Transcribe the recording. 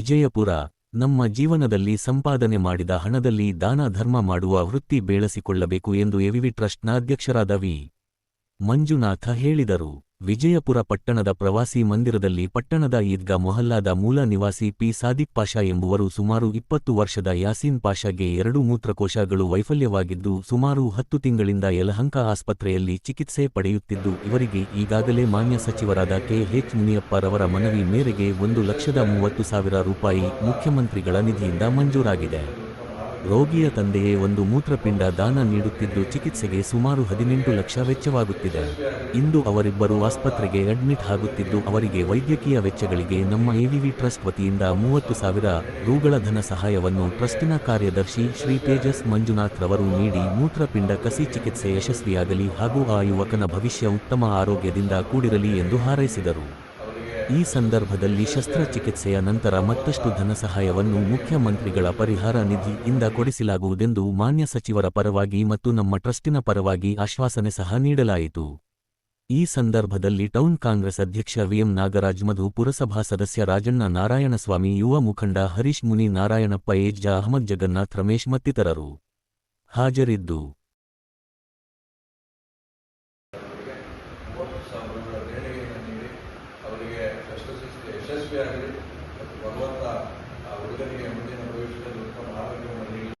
ವಿಜಯಪುರ, ನಮ್ಮ ಜೀವನದಲ್ಲಿ ಸಂಪಾದನೆ ಮಾಡಿದ ಹಣದಲ್ಲಿ ದಾನ ಧರ್ಮ ಮಾಡುವ ವೃತ್ತಿ ಬೆಳೆಸಿಕೊಳ್ಳಬೇಕು ಎಂದು ಎವಿವಿ ಟ್ರಸ್ಟ್ನ ಅಧ್ಯಕ್ಷರಾದ ವಿ ಮಂಜುನಾಥ ಹೇಳಿದರು. ವಿಜಯಪುರ ಪಟ್ಟಣದ ಪ್ರವಾಸಿ ಮಂದಿರದಲ್ಲಿ ಪಟ್ಟಣದ ಈದ್ಗಾ ಮೊಹಲ್ಲಾದ ಮೂಲ ನಿವಾಸಿ ಪಿ. ಸಾದಿಕ್ ಪಾಷಾ ಎಂಬುವರು ಸುಮಾರು ಇಪ್ಪತ್ತು ವರ್ಷದ ಯಾಸೀನ್ ಪಾಷಾಗೆ ಎರಡು ಮೂತ್ರಕೋಶಗಳು ವೈಫಲ್ಯವಾಗಿದ್ದು, ಸುಮಾರು ಹತ್ತು ತಿಂಗಳಿಂದ ಯಲಹಂಕ ಆಸ್ಪತ್ರೆಯಲ್ಲಿ ಚಿಕಿತ್ಸೆ ಪಡೆಯುತ್ತಿದ್ದು, ಇವರಿಗೆ ಈಗಾಗಲೇ ಮಾನ್ಯ ಸಚಿವರಾದ ಕೆ. ಎಚ್. ಮುನಿಯಪ್ಪರವರ ಮನವಿ ಮೇರೆಗೆ ಒಂದು ಲಕ್ಷದ ಮೂವತ್ತು ಸಾವಿರ ರೂಪಾಯಿ ಮುಖ್ಯಮಂತ್ರಿಗಳ ನಿಧಿಯಿಂದ ಮಂಜೂರಾಗಿದೆ. ರೋಗಿಯ ತಂದೆಯೇ ಒಂದು ಮೂತ್ರಪಿಂಡ ದಾನ ನೀಡುತ್ತಿದ್ದು ಚಿಕಿತ್ಸೆಗೆ ಸುಮಾರು ಹದಿನೆಂಟು ಲಕ್ಷ ವೆಚ್ಚವಾಗುತ್ತಿದೆ. ಇಂದು ಅವರಿಬ್ಬರು ಆಸ್ಪತ್ರೆಗೆ ಅಡ್ಮಿಟ್ ಆಗುತ್ತಿದ್ದು ಅವರಿಗೆ ವೈದ್ಯಕೀಯ ವೆಚ್ಚಗಳಿಗೆ ನಮ್ಮ ಎವಿವಿ ಟ್ರಸ್ಟ್ ವತಿಯಿಂದ ಮೂವತ್ತು ಸಾವಿರ ರೂಗಳ ಧನ ಸಹಾಯವನ್ನು ಟ್ರಸ್ಟಿನ ಕಾರ್ಯದರ್ಶಿ ಶ್ರೀ ತೇಜಸ್ ಮಂಜುನಾಥ್ ರವರು ನೀಡಿ ಮೂತ್ರಪಿಂಡ ಕಸಿ ಚಿಕಿತ್ಸೆ ಯಶಸ್ವಿಯಾಗಲಿ ಹಾಗೂ ಆ ಯುವಕನ ಭವಿಷ್ಯ ಉತ್ತಮ ಆರೋಗ್ಯದಿಂದ ಕೂಡಿರಲಿ ಎಂದು ಹಾರೈಸಿದರು. ಈ ಸಂದರ್ಭದಲ್ಲಿ ಶಸ್ತ್ರಚಿಕಿತ್ಸೆಯ ನಂತರ ಮತ್ತಷ್ಟು ಧನ ಸಹಾಯವನ್ನು ಮುಖ್ಯಮಂತ್ರಿಗಳ ಪರಿಹಾರ ನಿಧಿ ಇಂದ ಕೊಡಿಸಲಾಗುವುದೆಂದು ಮಾನ್ಯ ಸಚಿವರ ಪರವಾಗಿ ಮತ್ತು ನಮ್ಮ ಟ್ರಸ್ಟಿನ ಪರವಾಗಿ ಆಶ್ವಾಸನೆ ಸಹ ನೀಡಲಾಯಿತು. ಈ ಸಂದರ್ಭದಲ್ಲಿ ಟೌನ್ ಕಾಂಗ್ರೆಸ್ ಅಧ್ಯಕ್ಷ ವಿಎಂ ನಾಗರಾಜ್, ಮಧು ಪುರಸಭಾ ಸದಸ್ಯ ರಾಜಣ್ಣ ನಾರಾಯಣಸ್ವಾಮಿ, ಯುವ ಮುಖಂಡ ಹರೀಶ್ ಮುನಿ ನಾರಾಯಣಪ್ಪ ಏಜ್ಜಾ ಅಹಮದ್ ಜಗನ್ನಾಥ್ ರಮೇಶ್ ಮತ್ತಿತರರು ಹಾಜರಿದ್ದು. ಅವರಿಗೆ ಶಸ್ತ್ರಚಿಕಿತ್ಸೆ ಯಶಸ್ವಿಯಾಗಲಿ. ಮತ್ತು ಭಗವಂತ